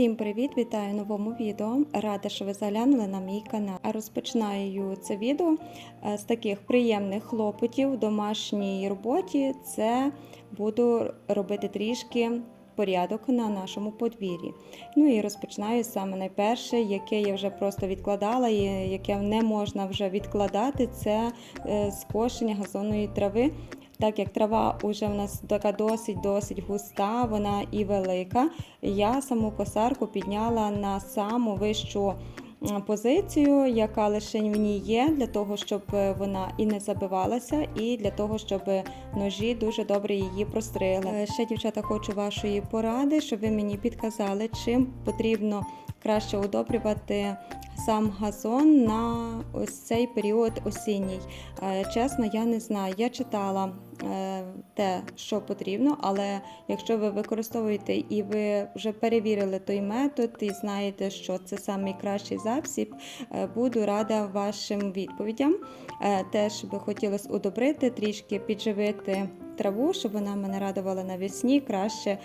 Всім привіт! Вітаю новому відео. Рада, що ви заглянули на мій канал. А Розпочинаю це відео е, з таких приємних хлопотів в домашній роботі. Це буду робити трішки порядок на нашому подвір'ї. Ну і розпочинаю саме найперше, яке я вже просто відкладала, і яке не можна вже відкладати, це е, скошення газонної трави. Так як трава вже в нас така досить-досить густа, вона і велика. Я саму косарку підняла на саму вищу позицію, яка лише в ній є, для того, щоб е, вона і не забивалася, і для того, щоб ножі дуже добре її простригли. Е, Ще, дівчата, хочу вашої поради, щоб ви мені підказали, чим потрібно краще удобрювати сам газон на ось цей період осінній. Е, Чесно, я не знаю. Я читала е, те, що потрібно, але якщо ви використовуєте і ви вже перевірили той метод і знаєте, що це найкращий засіб, е, буду рада вашим відповідям. Теж би хотілося удобрити, трішки підживити траву, щоб вона мене радувала навесні, краще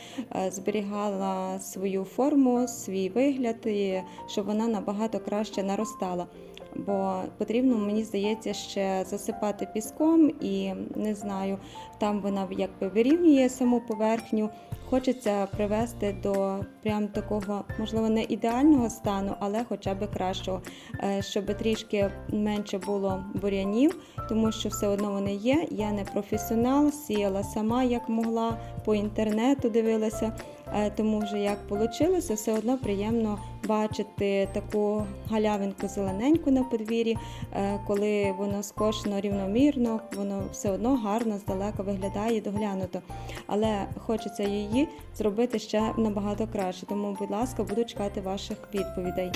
зберігала свою форму, свій вигляд, і щоб вона набагато краще наростала. Бо потрібно, мені здається, ще засипати піском і не знаю, там вона якби вирівнює саму поверхню. Хочеться привести до прям такого, можливо, не ідеального стану, але хоча б кращого, е, щоб трішки менше було бур'янів, тому що все одно вони є. Я не професіонал, сіяла сама як могла, по інтернету дивилася. Е, Тому вже як вийшло, все одно приємно бачити таку галявинку зелененьку на подвір'ї, е, коли воно скошено рівномірно, воно все одно гарно здалека виглядає доглянуто. Але хочеться її зробити ще набагато краще. Тому, будь ласка, буду чекати ваших відповідей.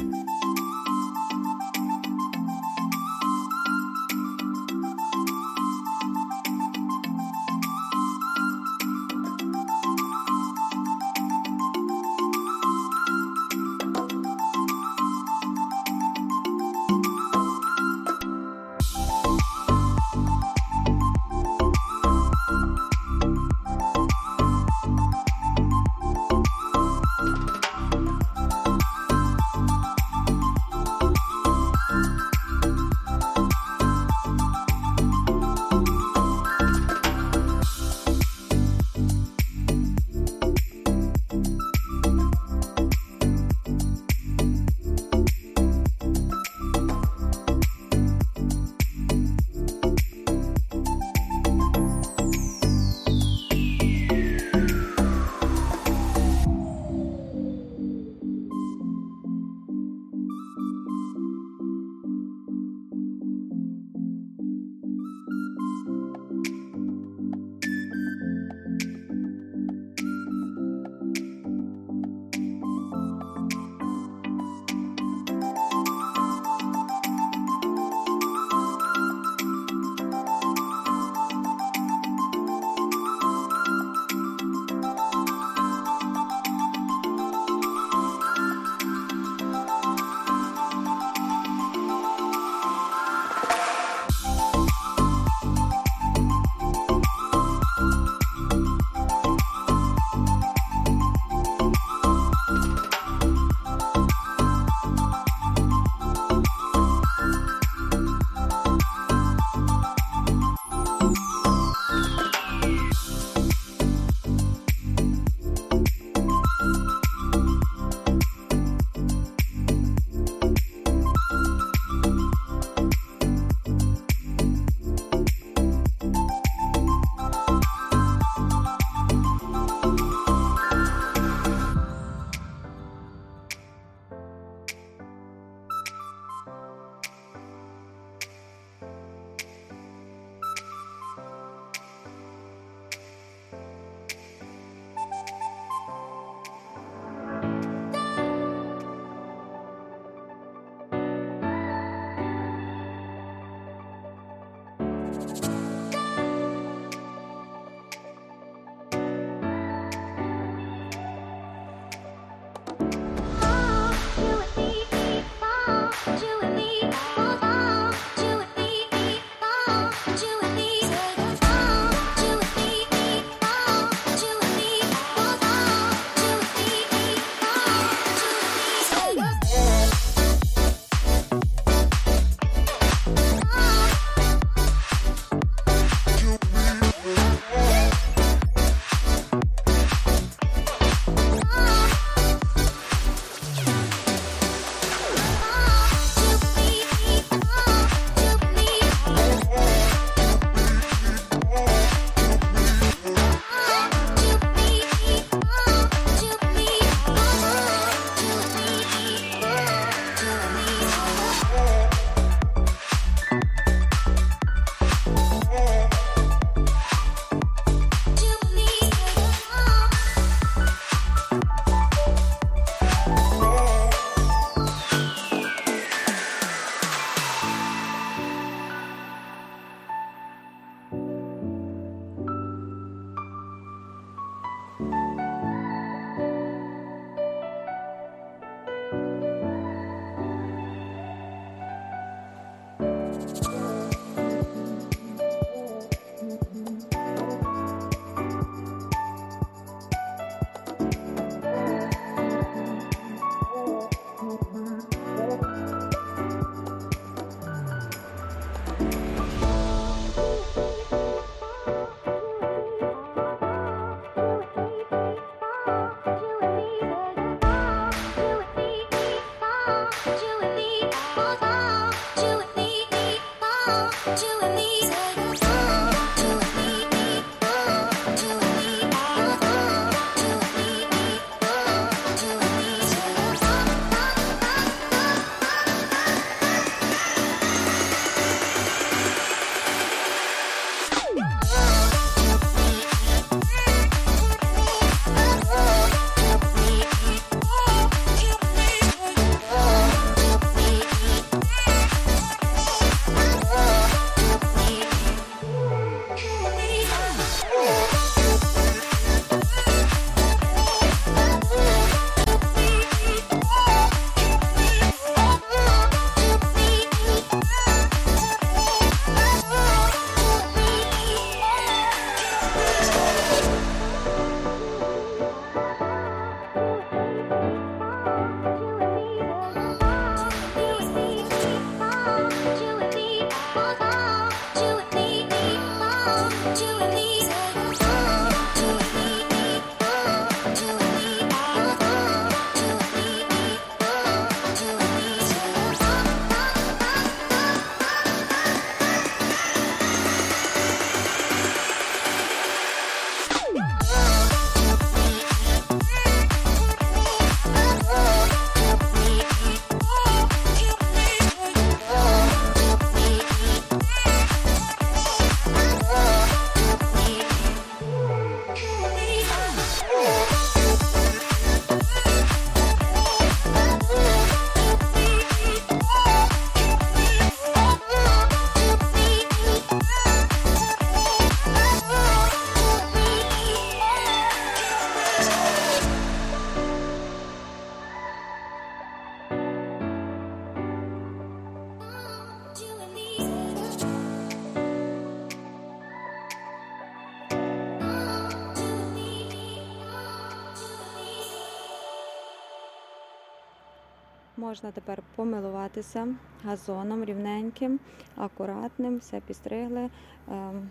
Можна тепер помилуватися газоном рівненьким, акуратним, все підстригли. ем,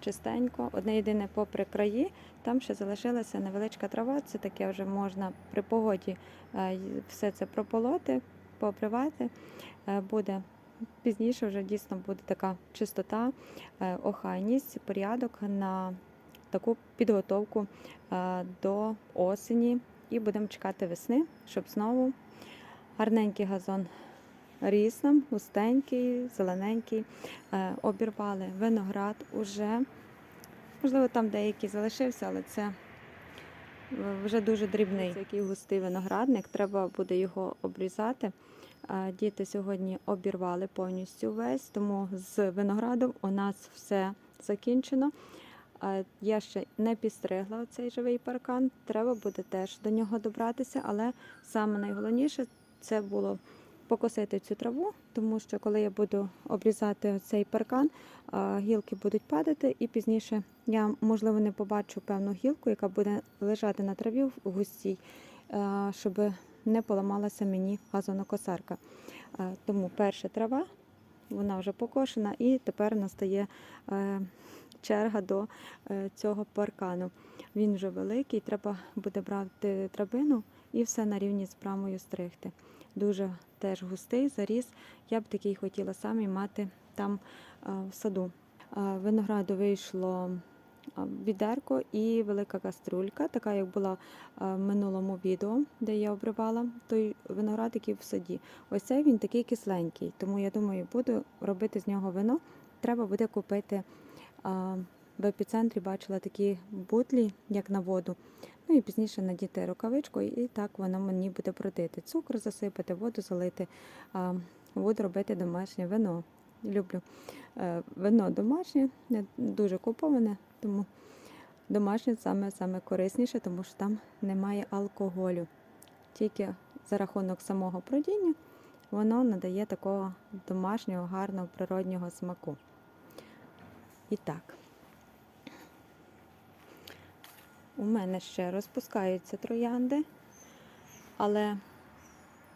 Чистенько, одне єдине попри краї, там ще залишилася невеличка трава. Це таке вже можна при погоді е, все це прополоти, попривати. Е, Буде пізніше вже дійсно буде така чистота, е, охайність, порядок на таку підготовку до осені. І будемо чекати весни, щоб знову гарненький газон ріс нам, густенький, зелененький. Е, Обірвали виноград уже. Можливо, там деякий залишився, але це вже дуже дрібний. Це який густий виноградник, треба буде його обрізати. Е, Діти сьогодні обірвали повністю весь, тому з виноградом у нас все закінчено. Е, Я ще не підстригла цей живий паркан. Треба буде теж до нього добратися, але саме найголовніше це було покосити цю траву, тому що коли я буду обрізати цей паркан, гілки будуть падати, і пізніше я, можливо, не побачу певну гілку, яка буде лежати на траві в густій, щоб не поламалася мені газонокосарка. Тому перша трава, вона вже покошена, і тепер настає е, черга до е, цього паркану. Він вже великий, треба буде брати драбину і все на рівні з брамою стригти. Дуже теж густий заріс. Я б такий хотіла самі мати там в саду. Винограду вийшло відерко і велика каструлька, така як була в минулому відео, де я обривала той виноград, який в саді. Ось цей він такий кисленький, тому я думаю, буду робити з нього вино. Треба буде купити. В епіцентрі бачила такі бутлі, як на воду. Ну і пізніше надіти рукавичку, і так воно мені буде бродити. Цукор засипати, воду залити, а, буду робити домашнє вино. Люблю е, вино домашнє, дуже куповане, тому домашнє саме, саме корисніше, тому що там немає алкоголю. Тільки за рахунок самого бродіння воно надає такого домашнього, гарного, природнього смаку. І так. У мене ще розпускаються троянди, але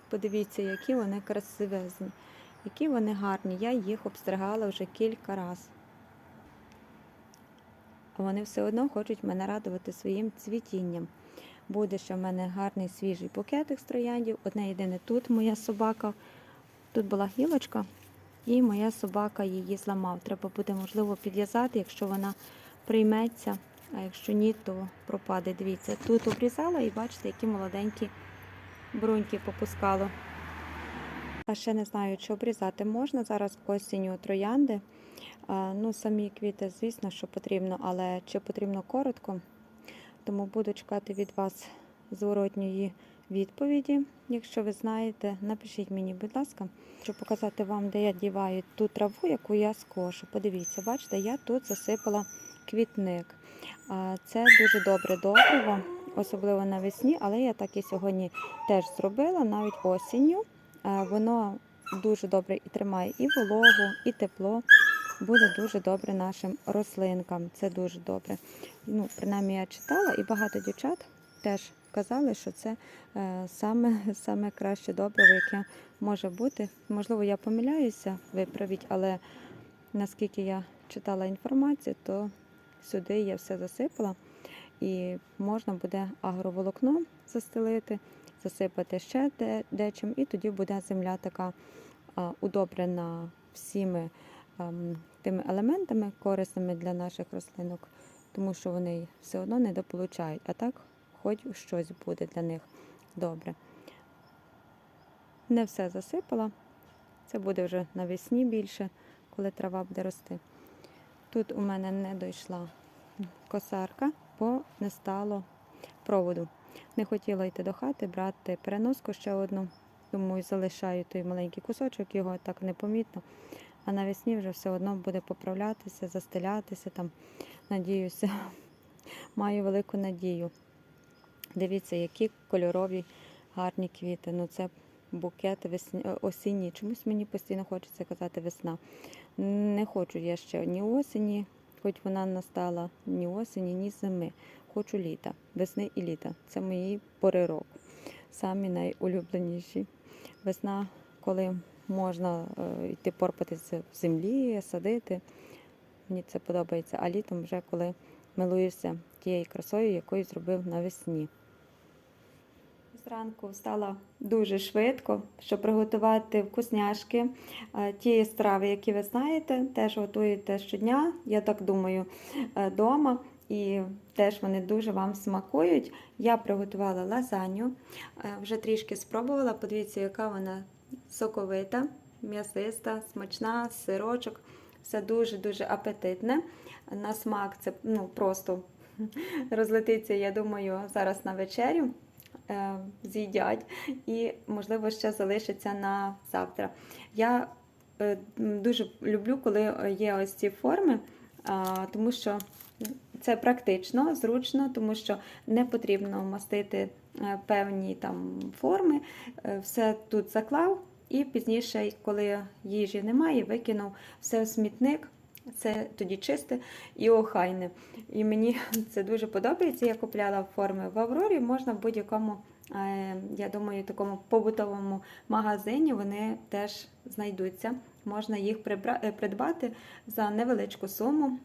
подивіться, які вони красивезні, які вони гарні. Я їх обстригала вже кілька разів. Вони все одно хочуть мене радувати своїм цвітінням. Буде ще в мене гарний свіжий букетик з трояндів. Одне єдине тут моя собака. Тут була гілочка, і моя собака її зламав. Треба буде, можливо, підв'язати, якщо вона прийметься. А якщо ні, то пропаде. Дивіться, тут обрізала і бачите, які молоденькі бруньки попускало. А ще не знаю, чи обрізати можна. Зараз осінню троянди. Ну, самі квіти, звісно, що потрібно, але чи потрібно коротко. Тому буду чекати від вас зворотньої відповіді. Якщо ви знаєте, напишіть мені, будь ласка, щоб показати вам, де я діваю ту траву, яку я скошу. Подивіться, бачите, я тут засипала квітник. Це дуже добре добриво, особливо навесні, але я так і сьогодні теж зробила, навіть осінню. Воно дуже добре і тримає і вологу, і тепло. Буде дуже добре нашим рослинкам. Це дуже добре. Ну, принаймні я читала, і багато дівчат теж казали, що це е, саме, саме краще добриво, яке може бути. Можливо, я помиляюся, виправіть, але наскільки я читала інформацію, то сюди я все засипала. І можна буде агроволокно застелити, засипати ще дечим, і тоді буде земля така удобрена всіми ем, тими елементами, корисними для наших рослинок, тому що вони все одно недополучають, а так хоч щось буде для них добре. Не все засипала. Це буде вже навесні більше, коли трава буде рости. Тут у мене не дійшла косарка, бо не стало проводу. Не хотіла йти до хати, брати переноску ще одну. Тому залишаю той маленький кусочок, його так непомітно. А навесні вже все одно буде поправлятися, застелятися там. Надіюся, маю велику надію. Дивіться, які кольорові гарні квіти. Ну це букет весні... осінній. Чомусь мені постійно хочеться казати весна. Не хочу я ще ні осені, хоч вона настала ні осені, ні зими. Хочу літа, весни і літа. Це мої пори року. Самі найулюбленіші. весна, коли можна е, йти порпатися в землі, садити. Мені це подобається. А літом вже коли милуєшся тією красою, якою зробив навесні. Зранку встала дуже швидко, щоб приготувати вкусняшки. Е, Ті страви, які ви знаєте, теж готуєте щодня, я так думаю, вдома. І теж вони дуже вам смакують. Я приготувала лазанью, е, вже трішки спробувала. Подивіться, яка вона соковита, м'ясиста, смачна, сирочок. Все дуже-дуже апетитне. На смак це ну, просто розлетиться, я думаю, зараз на вечерю е, з'їдять і, можливо, ще залишиться на завтра. Я е, дуже люблю, коли є ось ці форми, тому що це практично, зручно, тому що не потрібно мастити е, певні там форми. Е, Все тут заклав, і пізніше, коли їжі немає, викинув все в смітник. Це тоді чисте і охайне. І мені це дуже подобається. Я купляла форми в Аврорі, можна в будь-якому, е, я думаю, такому побутовому магазині вони теж знайдуться. Можна їх е, придбати за невеличку суму.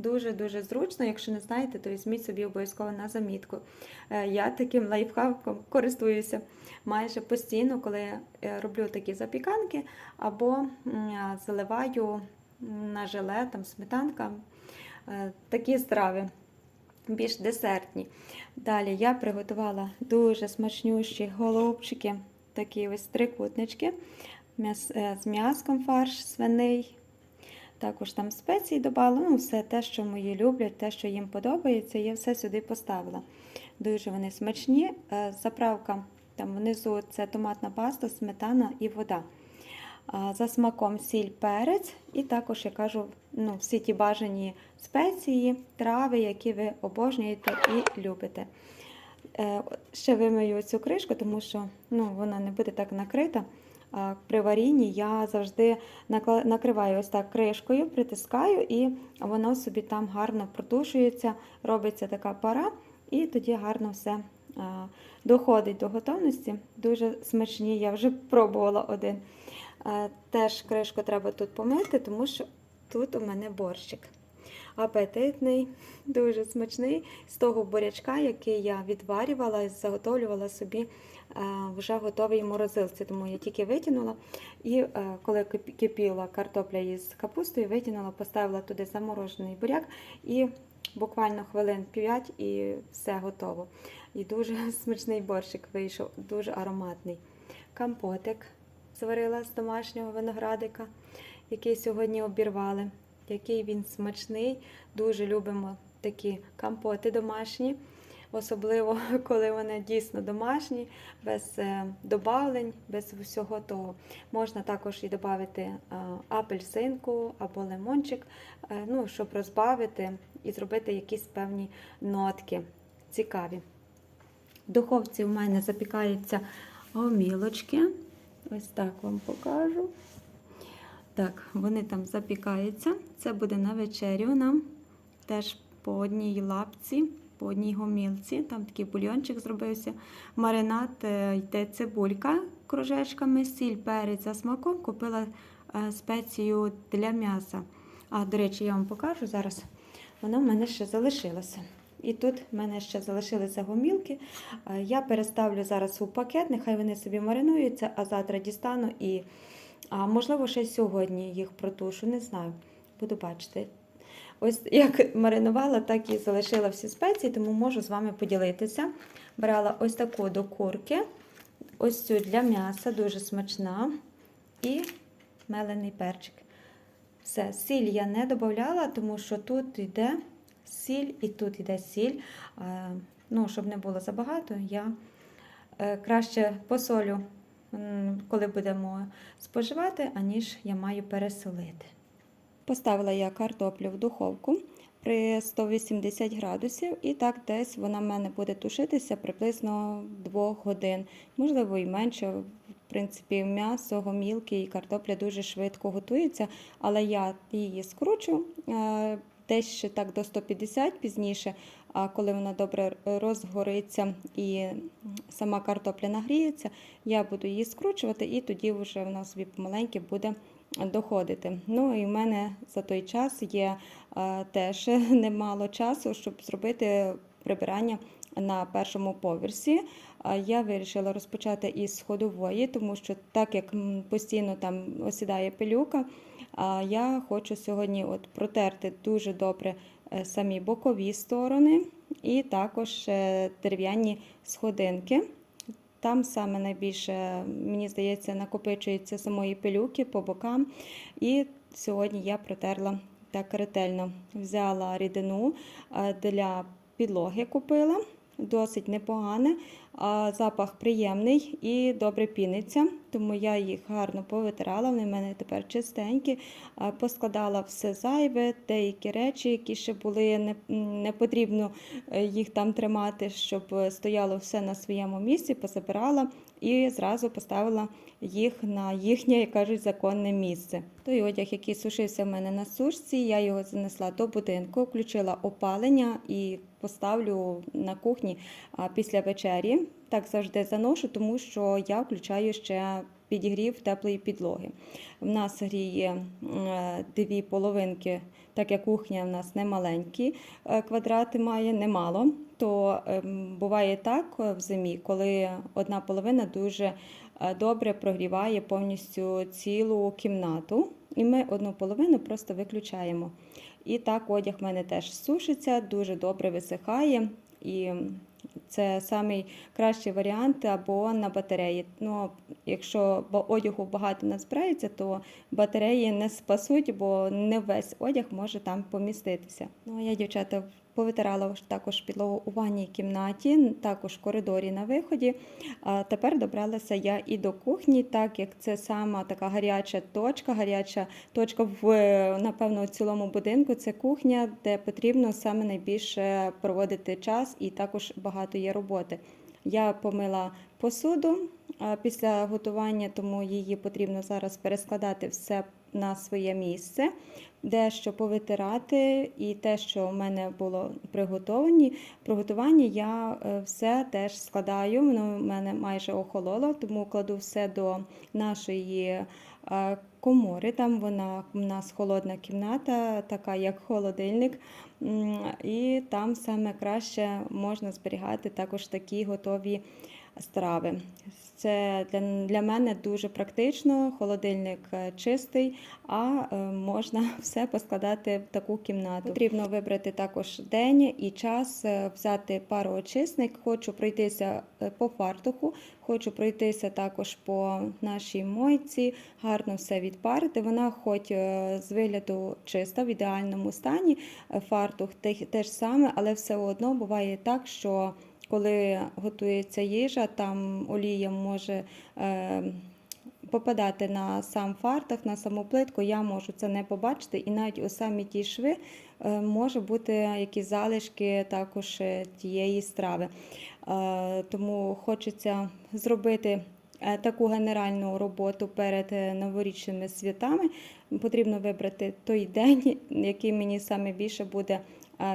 Дуже-дуже зручно. Якщо не знаєте, то візьміть собі обов'язково на замітку. Е, Я таким лайфхаком користуюся майже постійно, коли роблю такі запіканки, або заливаю на желе, там сметанка, е, такі страви. Більш десертні. Далі я приготувала дуже смачнющі голубчики, такі ось трикутнички е, з м'яском фарш свиний. Також там спеції додала, ну все те, що мої люблять, те, що їм подобається, я все сюди поставила. Дуже вони смачні. Е, Заправка там внизу це томатна паста, сметана і вода. За смаком сіль, перець, і також я кажу, ну, всі ті бажані спеції, трави, які ви обожнюєте і любите. Е, Ще вимию цю кришку, тому що ну, вона не буде так накрита. При варінні я завжди накриваю ось так кришкою, притискаю, і воно собі там гарно протушується, робиться така пара, і тоді гарно все доходить до готовності. Дуже смачні, я вже пробувала один. Теж кришку треба тут помити, тому що тут у мене борщик. Апетитний, дуже смачний. З того бурячка, який я відварювала і заготовлювала собі е, вже готовий морозилці. Тому я тільки витягнула. І е, коли кипіла картопля із капустою, витягнула, поставила туди заморожений буряк і буквально хвилин 5 і все готово. І дуже смачний борщик вийшов, дуже ароматний. Компотик зварила з домашнього виноградика, який сьогодні обірвали. Який він смачний. Дуже любимо такі компоти домашні, особливо коли вони дійсно домашні, без е, добавлень, без всього того. Можна також і додати е, апельсинку або лимончик, е, ну, щоб розбавити і зробити якісь певні нотки цікаві. В духовці в мене запікаються гомілочки. Ось так вам покажу. Так, вони там запікаються. Це буде на вечерю нам. Теж по одній лапці, по одній гомілці. Там такий бульйончик зробився. Маринад е, йде цибулька кружечками, сіль, перець за смаком. Купила е, спецію для м'яса. А, до речі, я вам покажу зараз. Воно в мене ще залишилося. І тут в мене ще залишилися гомілки. Е, Я переставлю зараз у пакет, нехай вони собі маринуються, а завтра дістану і, а можливо, ще сьогодні їх протушу, не знаю. Буду бачити. Ось як маринувала, так і залишила всі спеції, тому можу з вами поділитися. Брала ось таку до курки, ось цю для м'яса, дуже смачна. І мелений перчик. Все, сіль я не додавала, тому що тут йде сіль і тут йде сіль. Е, Ну, щоб не було забагато, я е, краще посолю, коли будемо споживати, аніж я маю пересолити. Поставила я картоплю в духовку при 180 градусів, і так десь вона в мене буде тушитися приблизно 2 годин, можливо, і менше. В принципі, м'ясо, гомілки і картопля дуже швидко готуються, але я її скручу е, десь ще так до 150 пізніше, А коли вона добре розгориться і сама картопля нагріється, я буду її скручувати, і тоді вже вона собі помаленьки буде доходити. Ну і в мене за той час є е, теж немало часу, щоб зробити прибирання на першому поверсі. Я вирішила розпочати із ходової, тому що так як постійно там осідає пилюка, я хочу сьогодні от протерти дуже добре е, самі бокові сторони і також е, дерев'яні сходинки. Там саме найбільше, мені здається, накопичується самої пилюки по бокам. І сьогодні я протерла так ретельно. Взяла рідину е, для підлоги купила, досить непогане. а Запах приємний і добре піниться, тому я їх гарно повитирала. Вони в мене тепер чистенькі. Поскладала все зайве, деякі речі, які ще були, не, не потрібно е, їх там тримати, щоб е, стояло все на своєму місці, позабирала і зразу поставила їх на їхнє, як кажуть, законне місце. Той одяг, який сушився в мене на сушці, я його занесла до будинку, включила опалення і поставлю на кухні після вечері. Так завжди заношу, тому що я включаю ще підігрів теплої підлоги. В нас гріє дві половинки, так як кухня в нас не маленькі е, квадрати має, немало. То ем, буває так е, в зимі, коли одна половина дуже е, добре прогріває повністю цілу кімнату, і ми одну половину просто виключаємо. І так одяг в мене теж сушиться, дуже добре висихає. І це самий кращий варіант або на батареї. Ну, якщо одягу багато назбирається, то батареї не спасуть, бо не весь одяг може там поміститися. Ну, я, дівчата, повитирала також підлогу у ванній кімнаті, також в коридорі на виході. Тепер добралася я і до кухні, так як це сама така гаряча точка, гаряча точка в напевно цілому будинку. Це кухня, де потрібно саме найбільше проводити час, і також багато є роботи. Я помила посуду після готування, тому її потрібно зараз перескладати все на своє місце, дещо повитирати, і те, що в мене було приготовані, приготування, я е, все теж складаю. Воно в мене майже охололо, тому кладу все до нашої е, комори. Там вона у нас холодна кімната, така як холодильник. І там саме краще можна зберігати також такі готові страви. Це для, для мене дуже практично. Холодильник е, чистий, а е, можна все поскладати в таку кімнату. Потрібно вибрати також день і час, е, взяти пароочисник. Хочу пройтися по фартуху, хочу пройтися також по нашій мойці, гарно все відпарити. Вона, хоч з вигляду чиста, в ідеальному стані, фартух те ж саме, але все одно буває так, що коли готується їжа, там олія може е, попадати на сам фартах, на саму плитку, я можу це не побачити. І навіть у самі ті шви е, може бути якісь залишки також е, тієї страви. Тому хочеться зробити. Таку генеральну роботу перед новорічними святами потрібно вибрати той день, який мені саме більше буде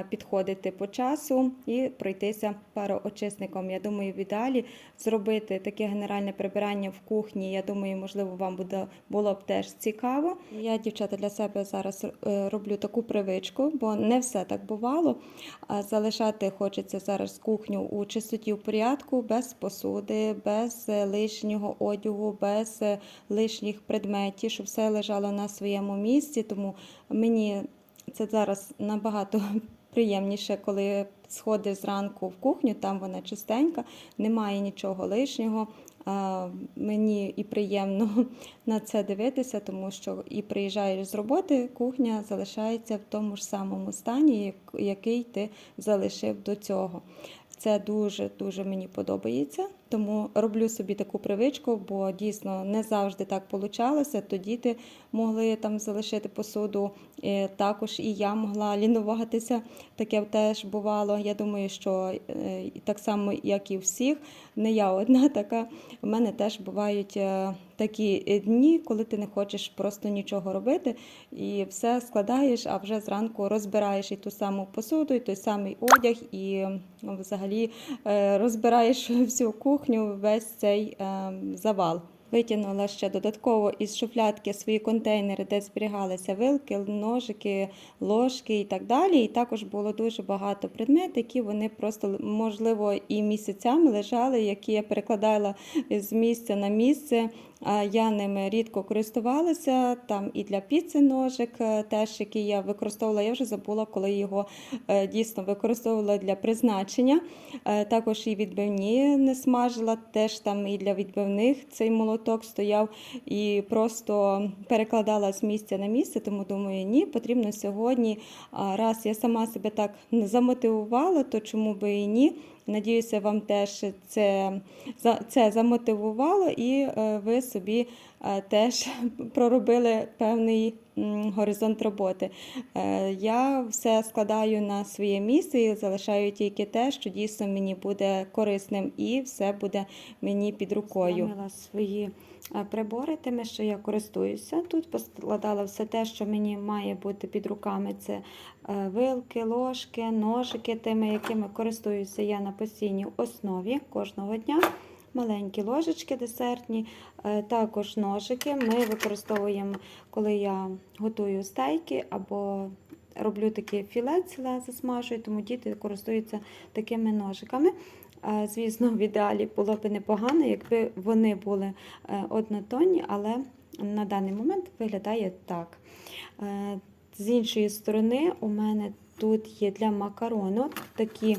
підходити по часу і пройтися пароочисником. Я думаю, в ідеалі зробити таке генеральне прибирання в кухні. Я думаю, можливо, вам буде було б теж цікаво. Я, дівчата, для себе зараз е, роблю таку привичку, бо не все так бувало. Залишати хочеться зараз кухню у чистоті в порядку, без посуди, без е, лишнього одягу, без е, лишніх предметів, щоб все лежало на своєму місці. Тому мені це зараз набагато приємніше, коли сходиш зранку в кухню, там вона чистенька, немає нічого лишнього. Мені і приємно на це дивитися, тому що і приїжджаєш з роботи, кухня залишається в тому ж самому стані, який ти залишив до цього. Це дуже дуже мені подобається. Тому роблю собі таку привичку, бо дійсно не завжди так получалося. То діти могли там залишити посуду. Також і я могла лінуватися. Таке теж бувало. Я думаю, що е, так само, як і всіх, не я одна така. У мене теж бувають е, такі е, дні, коли ти не хочеш просто нічого робити, і все складаєш, а вже зранку розбираєш і ту саму посуду, і той самий одяг, і ну, взагалі е, розбираєш всю кухню, весь цей е, завал. Витягнула ще додатково із шуфлядки свої контейнери, де зберігалися вилки, ножики, ложки і так далі. І також було дуже багато предметів, які вони просто, можливо, і місяцями лежали, які я перекладала з місця на місце. Я ними рідко користувалася. Там і для піци ножик, е, теж який я використовувала. Я вже забула, коли його е, дійсно використовувала для призначення. Е, Також і відбивні не смажила, теж там і для відбивних цей молоток стояв і просто перекладала з місця на місце. Тому думаю, ні, потрібно сьогодні. Раз я сама себе так замотивувала, то чому би і ні. Надіюся, вам теж це, це замотивувало, і е, ви собі теж проробили певний горизонт роботи. Е, Я все складаю на своє місце і залишаю тільки те, що дійсно мені буде корисним, і все буде мені під рукою. Зламила свої е, прибори, тими, що я користуюся. Тут поскладала все те, що мені має бути під руками. Це е, вилки, ложки, ножики, тими, якими користуюся я на постійній основі кожного дня. Маленькі ложечки десертні, е, також ножики. Ми використовуємо, коли я готую стейки або роблю такі філе ціле засмажую, тому діти користуються такими ножиками. Е, Звісно, в ідеалі було б непогано, якби вони були е, однотонні, але на даний момент виглядає так. З іншої сторони, у мене тут є для макарону такі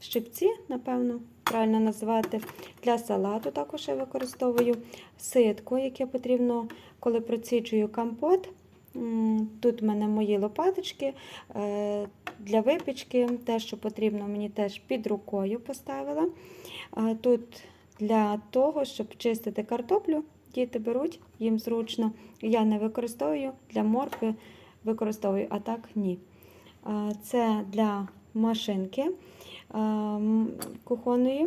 щипці, напевно, правильно називати. Для салату також я використовую ситку, яке потрібно, коли проціджую компот. Тут в мене мої лопаточки е, для випічки, те, що потрібно, мені теж під рукою поставила. Е, Тут для того, щоб чистити картоплю, діти беруть, їм зручно. Я не використовую для моркви, використовую, а так ні. Е, Це для машинки кухонної,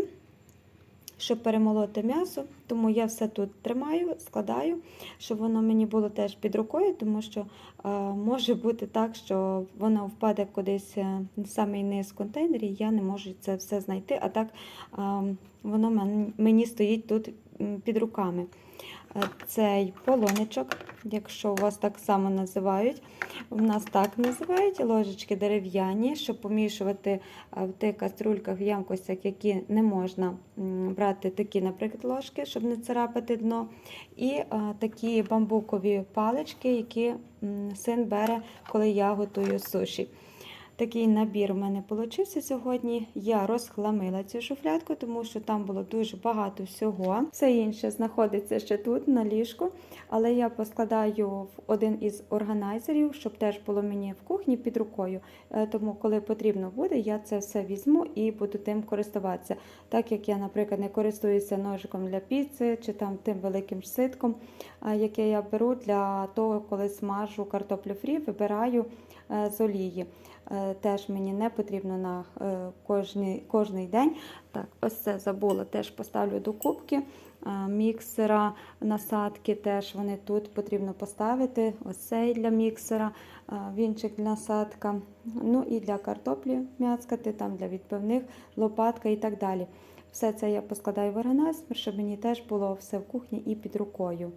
щоб перемолоти м'ясо. Тому я все тут тримаю, складаю, щоб воно мені було теж під рукою, тому що е, може бути так, що воно впаде кудись е, в самий низ контейнері, і я не можу це все знайти, а так е, воно мені стоїть тут під руками. Е, Цей полоничок, якщо у вас так само називають, у нас так називають ложечки дерев'яні, щоб помішувати в тих каструльках, в ямкостях, які не можна брати такі, наприклад, ложки, щоб не царапати дно. І такі бамбукові палички, які син бере, коли я готую суші. Такий набір в мене получився сьогодні. Я розхламила цю шуфлядку, тому що там було дуже багато всього. Все інше знаходиться ще тут, на ліжку, але я поскладаю в один із органайзерів, щоб теж було мені в кухні під рукою. Е, Тому, коли потрібно буде, я це все візьму і буду тим користуватися. Так як я, наприклад, не користуюся ножиком для піци чи там тим великим ситком, е, яке я беру для того, коли смажу картоплю фрі, вибираю е, з олії. Е, Теж мені не потрібно на е, кожний, кожний день. Так, ось це забула, теж поставлю до кубки. Е, Міксера, насадки теж вони тут потрібно поставити. Ось цей для міксера, вінчик для насадка. Ну і для картоплі м'яцкати, там для відбивних, лопатка і так далі. Все це я поскладаю в органайзер, щоб мені теж було все в кухні і під рукою.